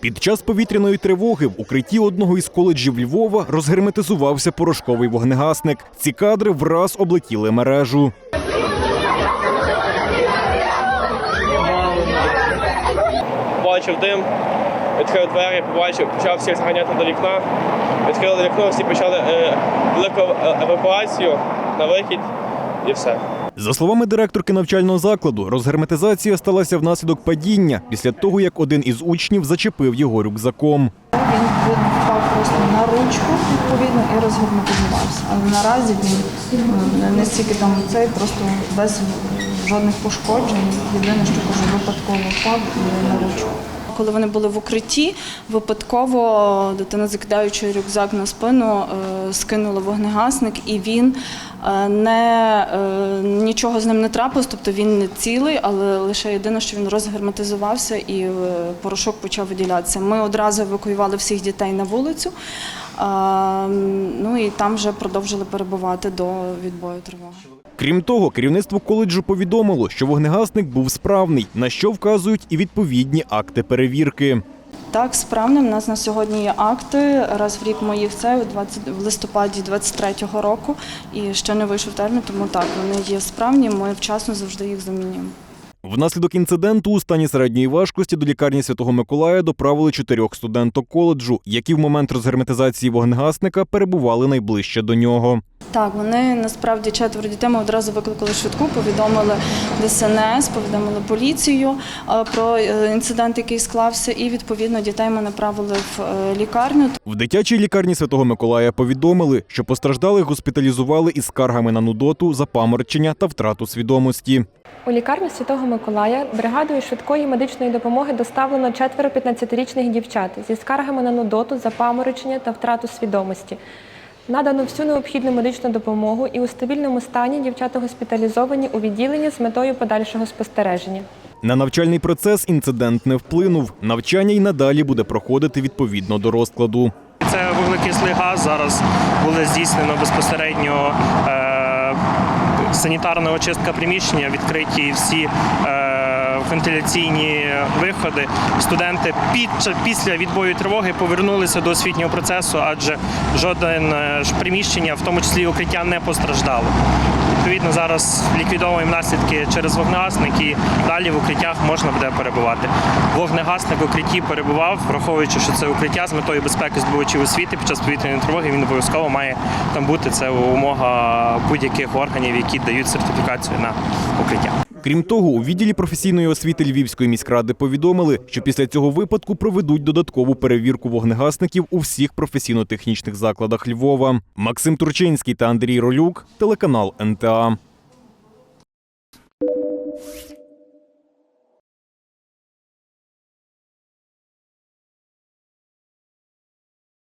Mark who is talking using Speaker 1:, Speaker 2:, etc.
Speaker 1: Під час повітряної тривоги в укритті одного із коледжів Львова розгерметизувався порошковий вогнегасник. Ці кадри враз облетіли мережу.
Speaker 2: Побачив дим, відкрив двері, побачив, почав всіх заганяти до вікна. Відкрили вікно, всі почали е, велику е, евакуацію на вихід і все.
Speaker 1: За словами директорки навчального закладу, розгерметизація сталася внаслідок падіння після того, як один із учнів зачепив його рюкзаком.
Speaker 3: Він впав просто на ручку відповідно і розгерметизувався. Але наразі він м, не стільки там цей, просто без жодних пошкоджень. Єдине, що кажу, випадково впав і на ручку. Коли вони були в укритті, випадково дитина, закидаючи рюкзак на спину, е, скинула вогнегасник, і він е, не е, нічого з ним не трапилось, тобто він не цілий, але лише єдине, що він розгерметизувався і порошок почав виділятися. Ми одразу евакуювали всіх дітей на вулицю. Ну і там вже продовжили перебувати до відбою тривоги.
Speaker 1: Крім того, керівництво коледжу повідомило, що вогнегасник був справний, на що вказують і відповідні акти перевірки.
Speaker 3: Так, справним. У нас на сьогодні є акти. Раз в рік ми їх це у 20, в листопаді 23-го року. І ще не вийшов термін, тому так, вони є справні. Ми вчасно завжди їх замінюємо.
Speaker 1: Внаслідок інциденту у стані середньої важкості до лікарні Святого Миколая доправили чотирьох студенток коледжу, які в момент розгерметизації вогнегасника перебували найближче до нього.
Speaker 3: Так, вони насправді четверо дітей. Ми одразу викликали швидку, повідомили ДСНС, повідомили поліцію е, про е, інцидент, який склався, і відповідно дітей ми направили в е, лікарню.
Speaker 1: В дитячій лікарні Святого Миколая повідомили, що постраждалих госпіталізували із скаргами на нудоту, запаморочення та втрату свідомості.
Speaker 4: У лікарню Святого Миколая бригадою швидкої медичної допомоги доставлено четверо 15-річних дівчат зі скаргами на нудоту, запаморочення та втрату свідомості. Надано всю необхідну медичну допомогу і у стабільному стані дівчата госпіталізовані у відділенні з метою подальшого спостереження.
Speaker 1: На навчальний процес інцидент не вплинув. Навчання й надалі буде проходити відповідно до розкладу.
Speaker 5: Це вуглекислий газ. Зараз буде здійснено безпосередньо е, санітарна очистка приміщення, відкриті всі е, вентиляційні виходи. Студенти під після відбою тривоги повернулися до освітнього процесу, адже жоден е, приміщення, в тому числі укриття, не постраждало. Відповідно, зараз ліквідовуємо наслідки через вогнегасник і далі в укриттях можна буде перебувати. Вогнегасник в укритті перебував, враховуючи, що це укриття з метою безпеки здобувачів освіти під час повітряної тривоги, він обов'язково має там бути. Це умога будь-яких органів, які дають сертифікацію на укриття.
Speaker 1: Крім того, у відділі професійної освіти Львівської міськради повідомили, що після цього випадку проведуть додаткову перевірку вогнегасників у всіх професійно-технічних закладах Львова. Максим Турчинський та Андрій Ролюк, телеканал НТА.